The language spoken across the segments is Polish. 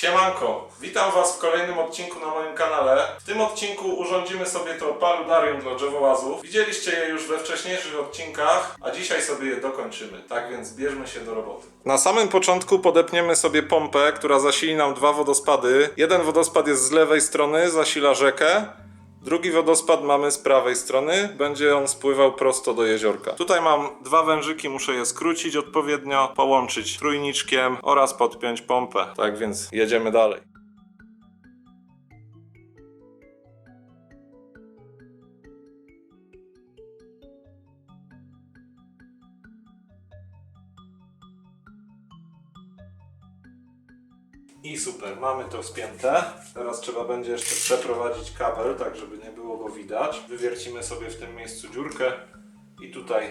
Siemanko, witam Was w kolejnym odcinku na moim kanale. W tym odcinku urządzimy sobie to paludarium dla drzewołazów. Widzieliście je już we wcześniejszych odcinkach, a dzisiaj sobie je dokończymy. Tak więc bierzmy się do roboty. Na samym początku podepniemy sobie pompę, która zasili nam dwa wodospady. Jeden wodospad jest z lewej strony, zasila rzekę. Drugi wodospad mamy z prawej strony, będzie on spływał prosto do jeziorka. Tutaj mam dwa wężyki, muszę je skrócić odpowiednio, połączyć trójniczkiem oraz podpiąć pompę. Tak więc jedziemy dalej. I super, mamy to spięte. Teraz trzeba będzie jeszcze przeprowadzić kabel, tak żeby nie było go widać. Wywiercimy sobie w tym miejscu dziurkę i tutaj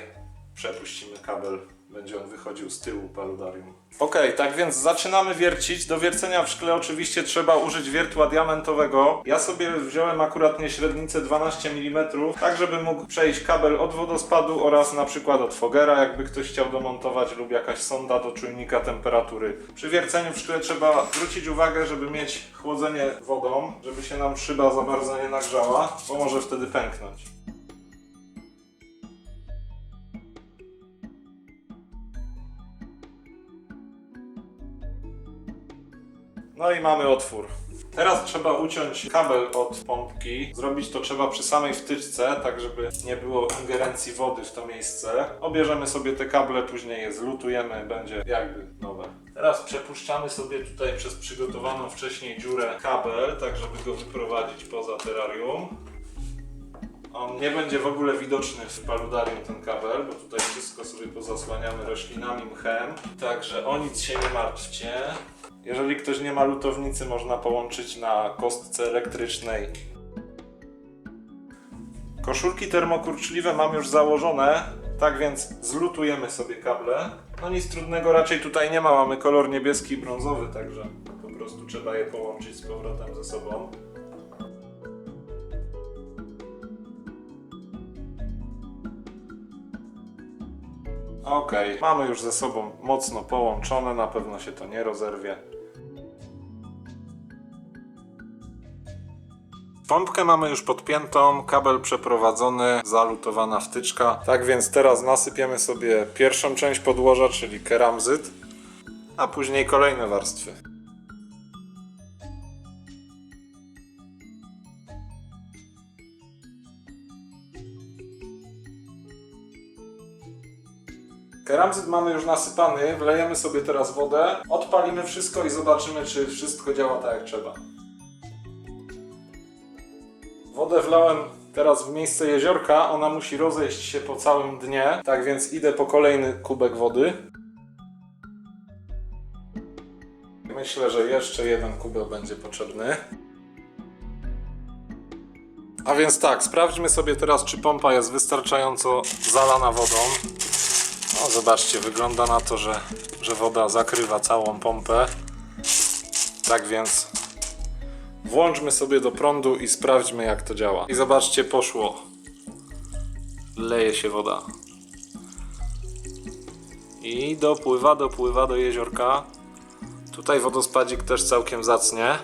przepuścimy kabel. Będzie on wychodził z tyłu paludarium. Ok, tak więc zaczynamy wiercić. Do wiercenia w szkle oczywiście trzeba użyć wiertła diamentowego. Ja sobie wziąłem akurat nie średnicę 12 mm, tak żeby mógł przejść kabel od wodospadu oraz na przykład od fogera, jakby ktoś chciał domontować lub jakaś sonda do czujnika temperatury. Przy wierceniu w szkle trzeba zwrócić uwagę, żeby mieć chłodzenie wodą, żeby się nam szyba za bardzo nie nagrzała, bo może wtedy pęknąć. No i mamy otwór. Teraz trzeba uciąć kabel od pompki. Zrobić to trzeba przy samej wtyczce, tak żeby nie było ingerencji wody w to miejsce. Obierzemy sobie te kable, później je zlutujemy, będzie jakby nowe. Teraz przepuszczamy sobie tutaj przez przygotowaną wcześniej dziurę kabel, tak żeby go wyprowadzić poza terrarium. On nie będzie w ogóle widoczny w paludarium ten kabel, bo tutaj wszystko sobie pozasłaniamy roślinami, mchem. Także o nic się nie martwcie. Jeżeli ktoś nie ma lutownicy, można połączyć na kostce elektrycznej. Koszulki termokurczliwe mam już założone, tak więc zlutujemy sobie kable. No nic trudnego raczej tutaj nie ma, mamy kolor niebieski i brązowy, także po prostu trzeba je połączyć z powrotem ze sobą. Ok, mamy już ze sobą mocno połączone, na pewno się to nie rozerwie. Pompkę mamy już podpiętą, kabel przeprowadzony, zalutowana wtyczka. Tak więc teraz nasypiemy sobie pierwszą część podłoża, czyli keramzyt, a później kolejne warstwy. Keramzyt mamy już nasypany, wlejemy sobie teraz wodę, odpalimy wszystko i zobaczymy, czy wszystko działa tak jak trzeba. Wodę wlałem teraz w miejsce jeziorka, ona musi rozejść się po całym dnie, tak więc idę po kolejny kubek wody. Myślę, że jeszcze jeden kubek będzie potrzebny. A więc tak, sprawdźmy sobie teraz, czy pompa jest wystarczająco zalana wodą. No zobaczcie, wygląda na to, że, że woda zakrywa całą pompę. Tak więc włączmy sobie do prądu i sprawdźmy jak to działa. I zobaczcie, poszło. Leje się woda. I dopływa, dopływa do jeziorka. Tutaj wodospadzik też całkiem zacnie.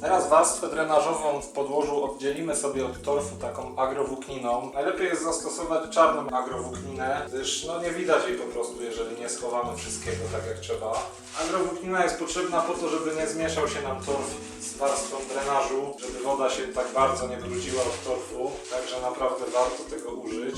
Teraz warstwę drenażową w podłożu oddzielimy sobie od torfu taką agrowłókniną. Najlepiej jest zastosować czarną agrowłókninę, gdyż no nie widać jej po prostu, jeżeli nie schowamy wszystkiego tak jak trzeba. Agrowłóknina jest potrzebna po to, żeby nie zmieszał się nam torf z warstwą drenażu, żeby woda się tak bardzo nie brudziła od torfu, także naprawdę warto tego użyć.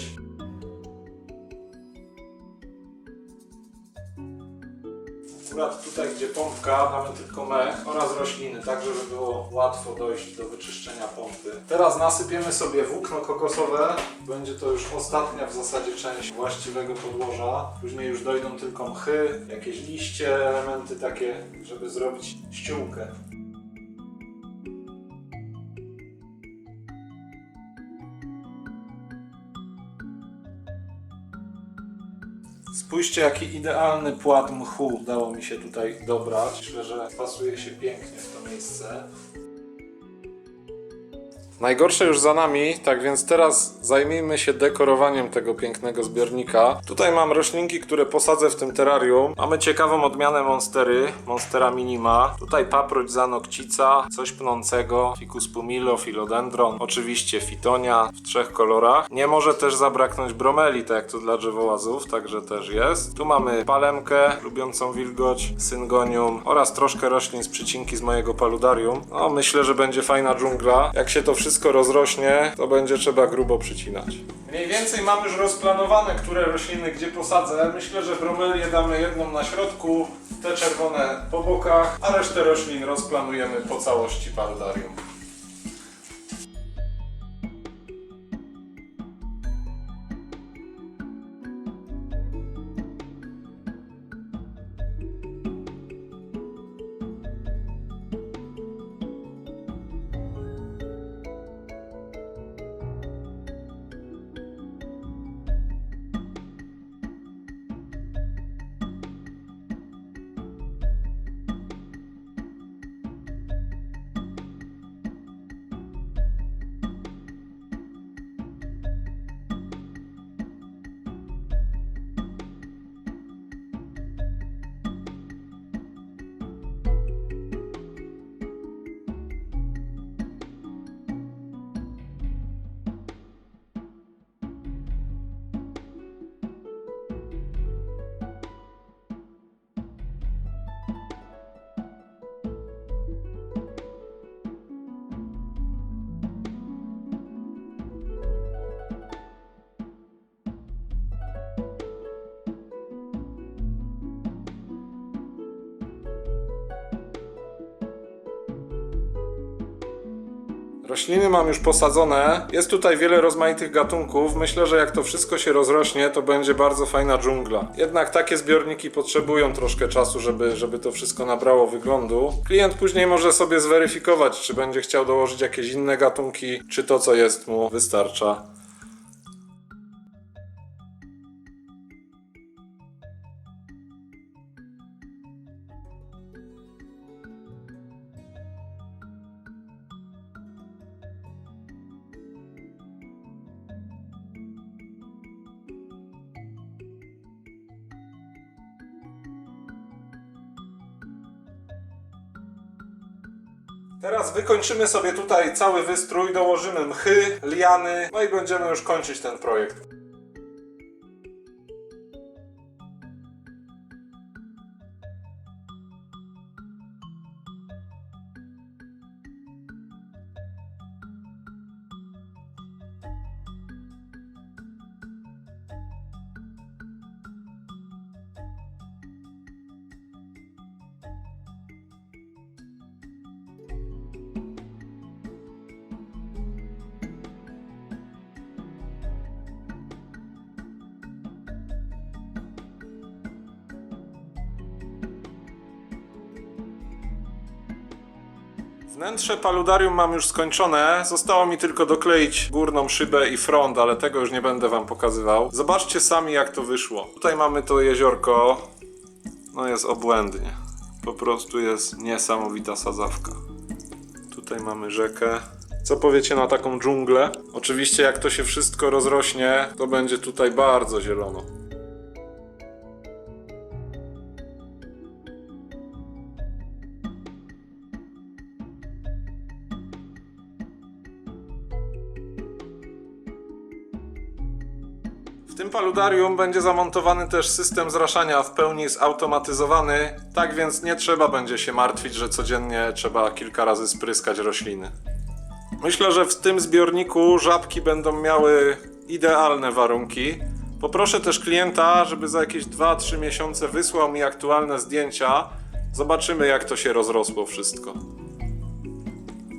Akurat tutaj, gdzie pompka, mamy tylko mech oraz rośliny, tak żeby było łatwo dojść do wyczyszczenia pompy. Teraz nasypiemy sobie włókno kokosowe. Będzie to już ostatnia w zasadzie część właściwego podłoża. Później już dojdą tylko mchy, jakieś liście, elementy takie, żeby zrobić ściółkę. Spójrzcie, jaki idealny płat mchu udało mi się tutaj dobrać. Myślę, że pasuje się pięknie w to miejsce. Najgorsze już za nami, tak więc teraz zajmijmy się dekorowaniem tego pięknego zbiornika. Tutaj mam roślinki, które posadzę w tym terrarium. Mamy ciekawą odmianę monstery, monstera minima. Tutaj paproć zanokcica, coś pnącego, ficus pumilo, philodendron, oczywiście fitonia w trzech kolorach. Nie może też zabraknąć bromeli, tak jak to dla drzewołazów, także też jest. Tu mamy palemkę, lubiącą wilgoć, syngonium oraz troszkę roślin z przycinki z mojego paludarium. No, myślę, że będzie fajna dżungla. Jak się to wszystko rozrośnie, to będzie trzeba grubo przycinać. Mniej więcej mam już rozplanowane, które rośliny gdzie posadzę. Myślę, że bromelię damy jedną na środku, te czerwone po bokach, a resztę roślin rozplanujemy po całości paludarium. Rośliny mam już posadzone. Jest tutaj wiele rozmaitych gatunków. Myślę, że jak to wszystko się rozrośnie, to będzie bardzo fajna dżungla. Jednak takie zbiorniki potrzebują troszkę czasu, żeby, żeby to wszystko nabrało wyglądu. Klient później może sobie zweryfikować, czy będzie chciał dołożyć jakieś inne gatunki, czy to, co jest mu, wystarcza. Teraz wykończymy sobie tutaj cały wystrój, dołożymy mchy, liany, no i będziemy już kończyć ten projekt. Wnętrze paludarium mam już skończone. Zostało mi tylko dokleić górną szybę i front, ale tego już nie będę wam pokazywał. Zobaczcie sami jak to wyszło. Tutaj mamy to jeziorko. No jest obłędnie. Po prostu jest niesamowita sadzawka. Tutaj mamy rzekę. Co powiecie na taką dżunglę? Oczywiście jak to się wszystko rozrośnie, to będzie tutaj bardzo zielono. Paludarium będzie zamontowany też system zraszania w pełni zautomatyzowany, tak więc nie trzeba będzie się martwić, że codziennie trzeba kilka razy spryskać rośliny. Myślę, że w tym zbiorniku żabki będą miały idealne warunki. Poproszę też klienta, żeby za jakieś 2-3 miesiące wysłał mi aktualne zdjęcia. Zobaczymy, jak to się rozrosło wszystko.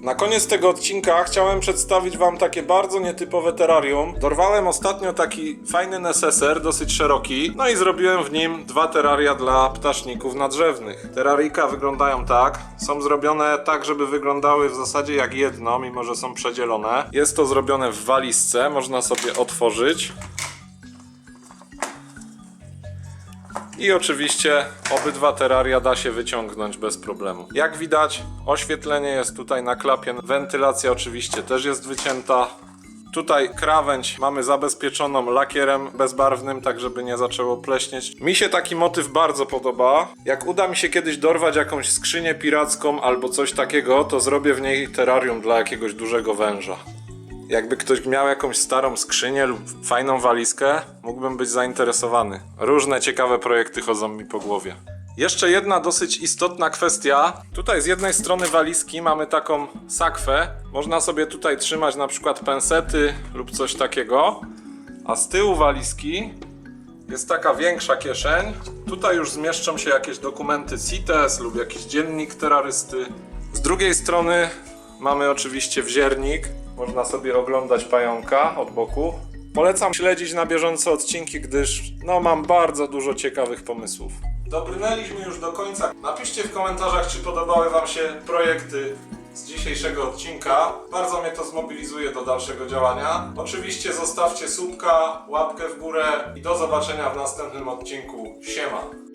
Na koniec tego odcinka chciałem przedstawić Wam takie bardzo nietypowe terrarium. Dorwałem ostatnio taki fajny neseser, dosyć szeroki, no i zrobiłem w nim dwa terraria dla ptaszników nadrzewnych. Terrarika wyglądają tak, są zrobione tak, żeby wyglądały w zasadzie jak jedno, mimo że są przedzielone. Jest to zrobione w walizce, można sobie otworzyć. I oczywiście obydwa terraria da się wyciągnąć bez problemu. Jak widać, oświetlenie jest tutaj na klapie, wentylacja oczywiście też jest wycięta. Tutaj krawędź mamy zabezpieczoną lakierem bezbarwnym, tak żeby nie zaczęło pleśnieć. Mi się taki motyw bardzo podoba. Jak uda mi się kiedyś dorwać jakąś skrzynię piracką albo coś takiego, to zrobię w niej terrarium dla jakiegoś dużego węża. Jakby ktoś miał jakąś starą skrzynię lub fajną walizkę, mógłbym być zainteresowany. Różne ciekawe projekty chodzą mi po głowie. Jeszcze jedna dosyć istotna kwestia. Tutaj z jednej strony walizki mamy taką sakwę. Można sobie tutaj trzymać na przykład pensety lub coś takiego. A z tyłu walizki jest taka większa kieszeń. Tutaj już zmieszczą się jakieś dokumenty CITES lub jakiś dziennik terrorysty. Z drugiej strony mamy oczywiście wziernik. Można sobie oglądać pająka od boku. Polecam śledzić na bieżąco odcinki, gdyż no mam bardzo dużo ciekawych pomysłów. Dobrnęliśmy już do końca. Napiszcie w komentarzach, czy podobały Wam się projekty z dzisiejszego odcinka. Bardzo mnie to zmobilizuje do dalszego działania. Oczywiście zostawcie subka, łapkę w górę i do zobaczenia w następnym odcinku. Siema!